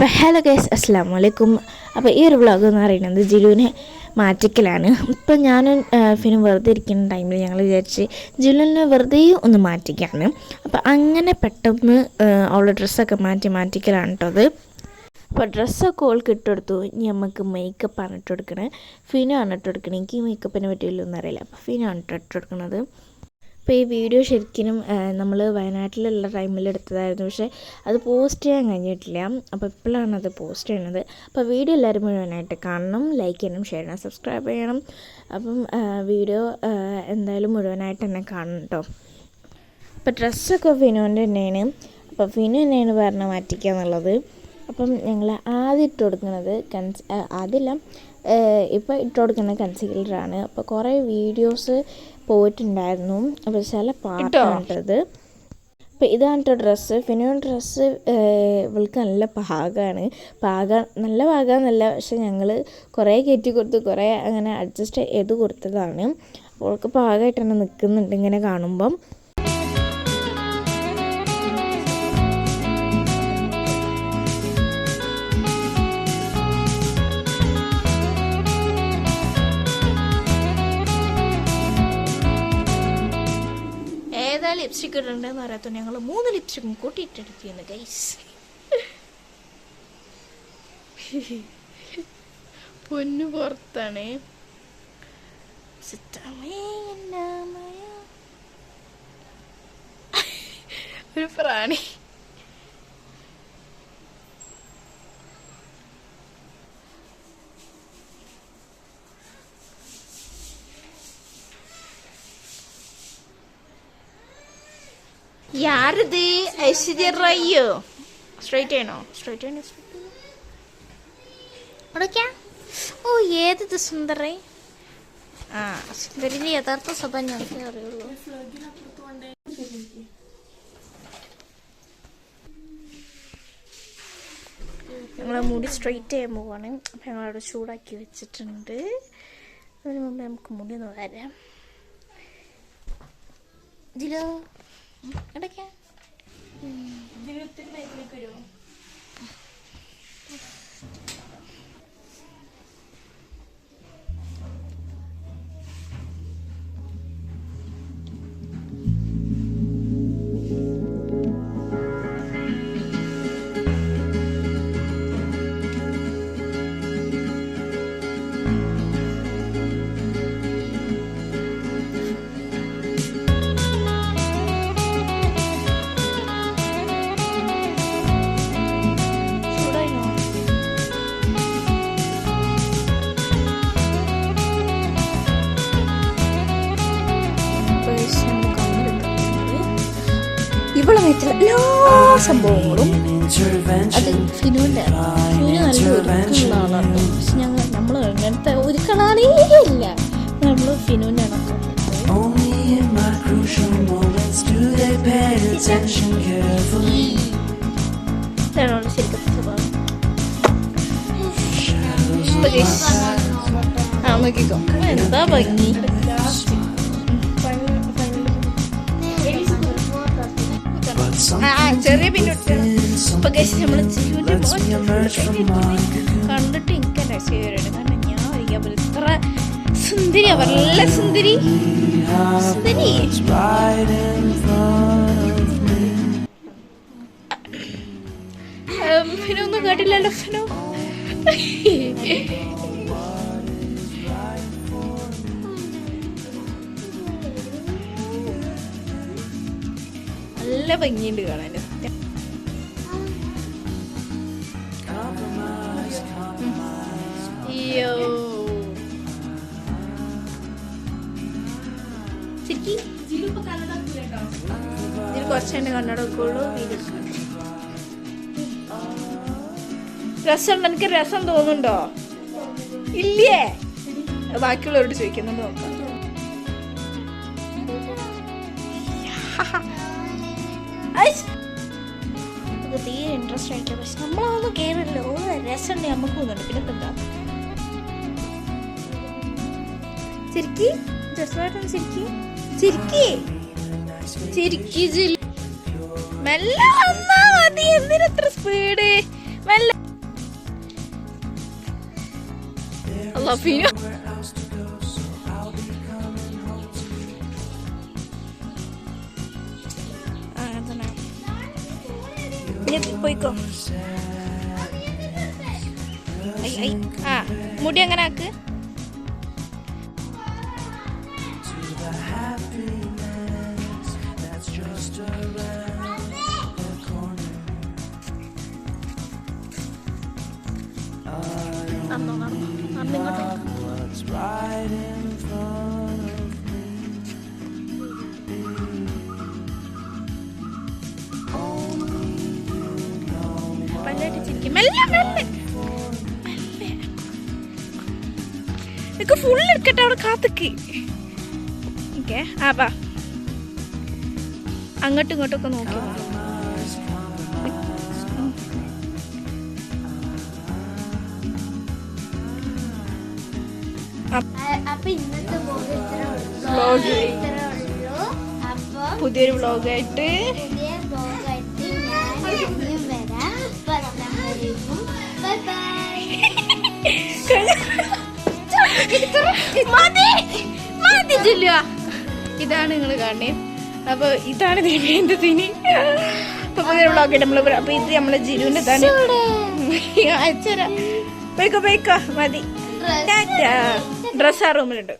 അപ്പോൾ hello guys അസ്സാം വലൈക്കും അപ്പോൾ ഈ ഒരു വ്ളോഗ് എന്ന് പറയുന്നത് ജിലുവിനെ മാറ്റിക്കലാണ്. ഇപ്പം ഞാനും ഫിനും വെറുതെ ഇരിക്കുന്ന ടൈമിൽ ഞങ്ങൾ വിചാരിച്ച് ജിലുവിനെ വെറുതെ ഒന്ന് മാറ്റിക്കാണ്. അപ്പോൾ അങ്ങനെ പെട്ടെന്ന് അവളുടെ ഡ്രസ്സൊക്കെ മാറ്റി മാറ്റിക്കലാണ് കേട്ടോ അത്. അപ്പോൾ ഡ്രസ്സൊക്കെ ഓൾക്ക് ഇട്ടെടുത്തു ഇനി നമുക്ക് മേക്കപ്പ് ആണ് ഇട്ട് കൊടുക്കണേ. ഫിനു ആണ് ഇട്ട് കൊടുക്കണേ. എനിക്ക് മേക്കപ്പിനെ പറ്റിയില്ലൊന്നും അറിയില്ല. അപ്പോൾ ഫിനു ആണ് ഇട്ട് കൊടുക്കണത്. അപ്പോൾ ഈ വീഡിയോ ശരിക്കും നമ്മൾ വയനാട്ടിലുള്ള ടൈമിൽ എടുത്തതായിരുന്നു. പക്ഷേ അത് പോസ്റ്റ് ചെയ്യാൻ കഴിഞ്ഞിട്ടില്ല. അപ്പോൾ ഇപ്പോഴാണ് അത് പോസ്റ്റ് ചെയ്യണത് അപ്പോൾ വീഡിയോ എല്ലാവരും മുഴുവനായിട്ട് കാണണം ലൈക്ക് ചെയ്യണം ഷെയർ ചെയ്യണം സബ്സ്ക്രൈബ് ചെയ്യണം. അപ്പം വീഡിയോ എന്തായാലും മുഴുവനായിട്ട് തന്നെ കാണണം കേട്ടോ അപ്പോൾ ഡ്രസ്സൊക്കെ ഫിനുവിന്റെ തന്നെയാണ്. അപ്പോൾ വിനു തന്നെയാണ് പറഞ്ഞ മാറ്റിക്കുക എന്നുള്ളത്. അപ്പം ഞങ്ങൾ ആദ്യം ഇട്ട് കൊടുക്കുന്നത് കൺസ് ആദ്യമില്ല ഇപ്പോൾ ഇട്ട് കൊടുക്കുന്ന കൺസീലറാണ് അപ്പോൾ കുറേ വീഡിയോസ് പോയിട്ടുണ്ടായിരുന്നു. അപ്പോൾ ചില പാട്ടാണിട്ടത് അപ്പോൾ ഇതാണ് കേട്ടോ ഡ്രസ്സ്. ഫിനോൺ ഡ്രസ്സ് ഇവൾക്ക് നല്ല പാകമാണ് പാക നല്ല പാകമെന്നല്ല പക്ഷെ ഞങ്ങൾ കുറേ കയറ്റി കൊടുത്ത്. കുറേ അങ്ങനെ അഡ്ജസ്റ്റ് ചെയ്ത് കൊടുത്തതാണ്. അവൾക്ക് പാകമായിട്ട് തന്നെ നിൽക്കുന്നുണ്ട് ഇങ്ങനെ കാണുമ്പം. ലിപ്സ്റ്റിക് ഇടണ്ടെന്ന് അറിയാത്ത ഞങ്ങൾ മൂന്ന് ലിപ്സ്റ്റിക്കും കൂട്ടിയിട്ടെടുത്തിരുന്നു ഗൈസ് പൊന്നു പുറത്താണ്. ഒരു പ്രാണി. യാരത്? ഐശ്വര്യ റയ്യോ? സ്ട്രൈറ്റ് ആണോ? സ്ട്രൈറ്റ് ആണോ? ഉടക്കാ ഓ ഏതത് സുന്ദറേ ആ സുന്ദരിന്റെ യഥാർത്ഥ സ്വഭാവം ഞങ്ങൾക്ക് അറിയുള്ളൂ. ഞങ്ങളെ മുടി സ്ട്രൈറ്റ് ചെയ്യാൻ പോവാണ്. അപ്പം ഞങ്ങളവിടെ ചൂടാക്കി വെച്ചിട്ടുണ്ട്. അതിന് മുമ്പ് നമുക്ക് മുടി ഒന്ന് വരാം. ജിലോ? എടയ്ക്കാ ചൂടായിനോ ഇവളെ മേത്തുള്ള എല്ലാ സംഭവങ്ങളും അത് ഫിനുവിന്റെ ഫിനു നല്ല ആളാണ്. പക്ഷെ ഞങ്ങൾ നമ്മൾ അങ്ങനത്തെ ഒരുക്കളാണേ ഇല്ല. നമ്മൾ ഇണക്കം. ഇതാണ് ശരിക്കും ആ നോക്കിക്കോ. എന്താ ഭംഗി? Me emerge from my cocoon. കണ്ടിട്ട് എനിക്ക് തന്നെ ചെയ്യരുത് കാരണം ഞാൻ ഒരിക്കൽ ഇത്ര സുന്ദരി നല്ല സുന്ദരി സുന്ദരി me. ഒന്നും കേട്ടില്ലല്ലോ ഫിനു നല്ല ഭംഗിയുണ്ട് കാണാൻ. അയ്യോ. കണ്ണട വെക്കുള്ളൂ എനിക്ക് രസം തോന്നുന്നുണ്ടോ? ഇല്ലേ? ബാക്കിയുള്ളവരോട് ചോദിക്കുന്നുണ്ട്. നോക്കാം. നമുക്ക് തീരെ ഇൻട്രസ്റ്റ് ആയിട്ട് പക്ഷെ നമ്മളൊന്നും കയറില്ല ഒന്ന് രസമുണ്ട് നമുക്ക് തോന്നുന്നു പിന്നെ എന്താ? ചിരിക്കി. ജസ്റ്റ് ചിരിക്കി. ചിരിക്കി. ചിരിക്കി മെല്ലെ വന്നാ മതി. എന്തിനത്ര സ്പീഡ് മെല്ലെ. I love you. ഇനി പോയിക്കോ ഐ, ഐ. ആ മുടി അങ്ങനെ ആക്ക് നടന്നോ, നടന്നോ. നടന്ന് ഇങ്ങോട്ട് മെല്ലെ മെല്ലെ നിനക്ക് ഫുൾ എടുക്കട്ടെ അവിടെ കാത്തക്ക്. ഓക്കെ ആ ബാ അങ്ങോട്ടും ഇങ്ങോട്ടും ഒക്കെ നോക്കി വാ. അപ്പൊ ജില്ല ഇതാണ് നിങ്ങൾ കാണണേ അപ്പൊ ഇതാണ് ദിനേന്റെ സിനി. അപ്പൊ പുതിയൊരു വ്ളോഗായിട്ട് നമ്മൾ അപ്പൊ ഇത് നമ്മളെ ജിലുവിന്റെ തന്നെ അയച്ചരാ പോയിക്കോ പോയിക്കോ. മതി. ഡ്രസ്സാ റൂമിലുണ്ട്.